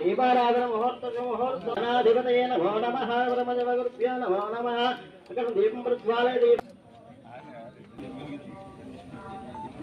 దీపారాధన ముహూర్త ముహూర్తనాధిపతయ నమో నమ బ్రహ్మజవగురుభ్యో నమో నమ. దీపం ప్రజ్వాలయ దీపం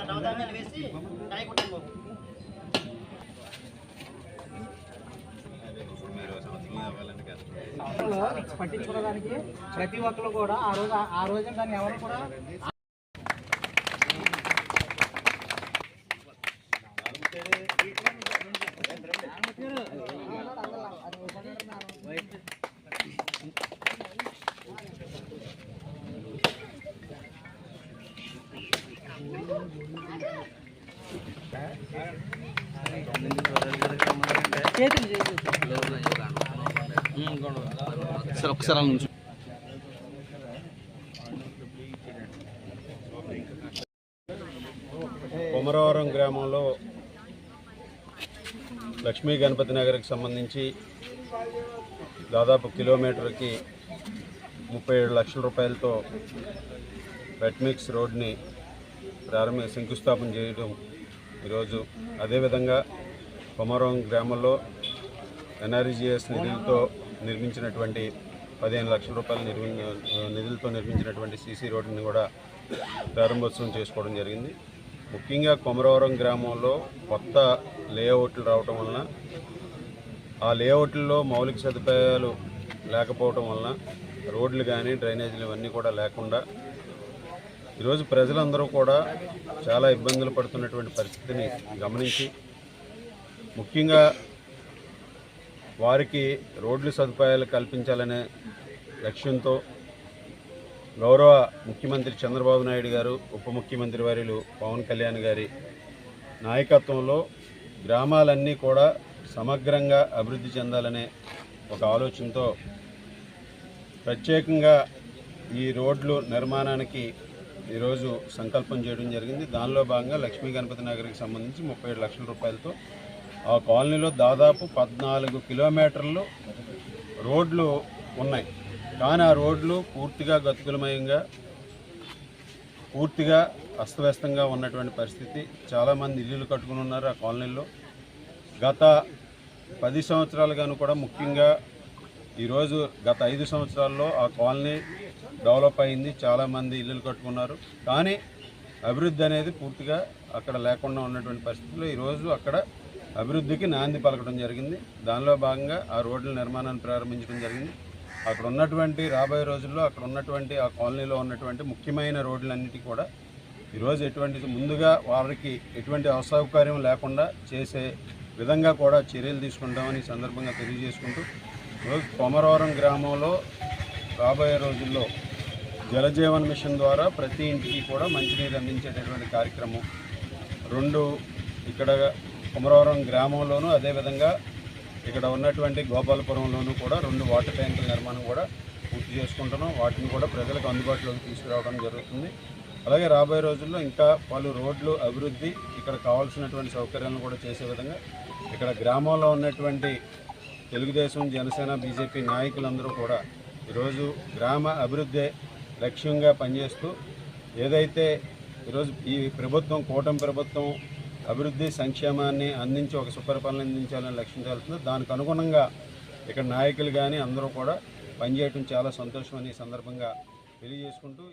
నవధాన్యాలు వేసి పట్టించుకోవడానికి ప్రతి ఒక్కరు కూడా ఆ రోజు ఆ రోజు దాన్ని ఎవరు కూడా సార్ ఒకసారి నుంచి. కొమరవరం గ్రామంలో లక్ష్మీ గణపతి నగర్కి సంబంధించి దాదాపు కిలోమీటర్కి ముప్పై ఏడు లక్షల రూపాయలతో వెట్మిక్స్ రోడ్ని ప్రారంభ శంకుస్థాపన చేయడం ఈరోజు అదేవిధంగా కొమరం గ్రామంలో ఎన్ఆర్జీఎస్ నిధులతో నిర్మించినటువంటి పదిహేను లక్షల రూపాయల నిర్మి నిధులతో నిర్మించినటువంటి సీసీ రోడ్డుని కూడా ప్రారంభోత్సవం చేసుకోవడం జరిగింది. ముఖ్యంగా కొమరవరం గ్రామంలో కొత్త లేఅవుట్లు రావటం వలన ఆ లేఅవుట్లలో మౌలిక సదుపాయాలు లేకపోవటం వలన రోడ్లు కానీ డ్రైనేజీలు ఇవన్నీ కూడా లేకుండా ఈరోజు ప్రజలందరూ కూడా చాలా ఇబ్బందులు పడుతున్నటువంటి పరిస్థితిని గమనించి ముఖ్యంగా వారికి రోడ్లు సదుపాయాలు కల్పించాలనే లక్ష్యంతో గౌరవ ముఖ్యమంత్రి చంద్రబాబు నాయుడు గారు ఉప ముఖ్యమంత్రి వర్యులు పవన్ కళ్యాణ్ గారి నాయకత్వంలో గ్రామాలన్నీ కూడా సమగ్రంగా అభివృద్ధి చెందాలనే ఒక ఆలోచనతో ప్రత్యేకంగా ఈ రోడ్లు నిర్మాణానికి ఈరోజు సంకల్పం చేయడం జరిగింది. దానిలో భాగంగా లక్ష్మీ గణపతి నగర్కి సంబంధించి ముప్పై ఏడు లక్షల రూపాయలతో ఆ కాలనీలో దాదాపు పద్నాలుగు కిలోమీటర్లు రోడ్లు ఉన్నాయి. కానీ ఆ రోడ్లు పూర్తిగా గతుకులమయంగా పూర్తిగా అస్తవ్యస్తంగా ఉన్నటువంటి పరిస్థితి. చాలామంది ఇల్లులు కట్టుకుని ఉన్నారు ఆ కాలనీలో. గత పది సంవత్సరాలుగాను కూడా ముఖ్యంగా ఈరోజు గత ఐదు సంవత్సరాల్లో ఆ కాలనీ డెవలప్ అయింది చాలామంది ఇల్లులు కట్టుకున్నారు. కానీ అభివృద్ధి అనేది పూర్తిగా అక్కడ లేకుండా ఉన్నటువంటి పరిస్థితుల్లో ఈరోజు అక్కడ అభివృద్ధికి నాంది పలకడం జరిగింది. దానిలో భాగంగా ఆ రోడ్ల నిర్మాణాన్ని ప్రారంభించడం జరిగింది. అక్కడ ఉన్నటువంటి రాబోయే రోజుల్లో అక్కడ ఉన్నటువంటి ఆ కాలనీలో ఉన్నటువంటి ముఖ్యమైన రోడ్లన్నిటి కూడా ఈరోజు ఎటువంటి ముందుగా వారికి ఎటువంటి అసౌకర్యం లేకుండా చేసే విధంగా కూడా చర్యలు తీసుకుంటామని సందర్భంగా తెలియజేసుకుంటూ కొమరవరం గ్రామంలో రాబోయే రోజుల్లో జలజీవన్ మిషన్ ద్వారా ప్రతి ఇంటికి కూడా మంచినీరు అందించేటటువంటి కార్యక్రమం. రెండు ఇక్కడ కుమరవరం గ్రామంలోనూ అదేవిధంగా ఇక్కడ ఉన్నటువంటి గోపాలపురంలోనూ కూడా రెండు వాటర్ ట్యాంకుల నిర్మాణం కూడా పూర్తి చేసుకుంటున్నాం. వాటిని కూడా ప్రజలకు అందుబాటులోకి తీసుకురావడం జరుగుతుంది. అలాగే రాబోయే రోజుల్లో ఇంకా పలు రోడ్లు అభివృద్ధి ఇక్కడ కావాల్సినటువంటి సౌకర్యాలను కూడా చేసే విధంగా ఇక్కడ గ్రామంలో ఉన్నటువంటి తెలుగుదేశం జనసేన బీజేపీ నాయకులందరూ కూడా ఈరోజు గ్రామ అభివృద్ధి లక్ష్యంగా పనిచేస్తూ ఏదైతే ఈరోజు ఈ ప్రభుత్వం కూటమి ప్రభుత్వం అభివృద్ధి సంక్షేమాన్ని అందించి ఒక సుపరిపాలన అందించాలని లక్ష్యం తెలుస్తుందో దానికి అనుగుణంగా ఇక్కడ నాయకులు కానీ అందరూ కూడా పనిచేయటం చాలా సంతోషం అని ఈ సందర్భంగా తెలియజేసుకుంటూ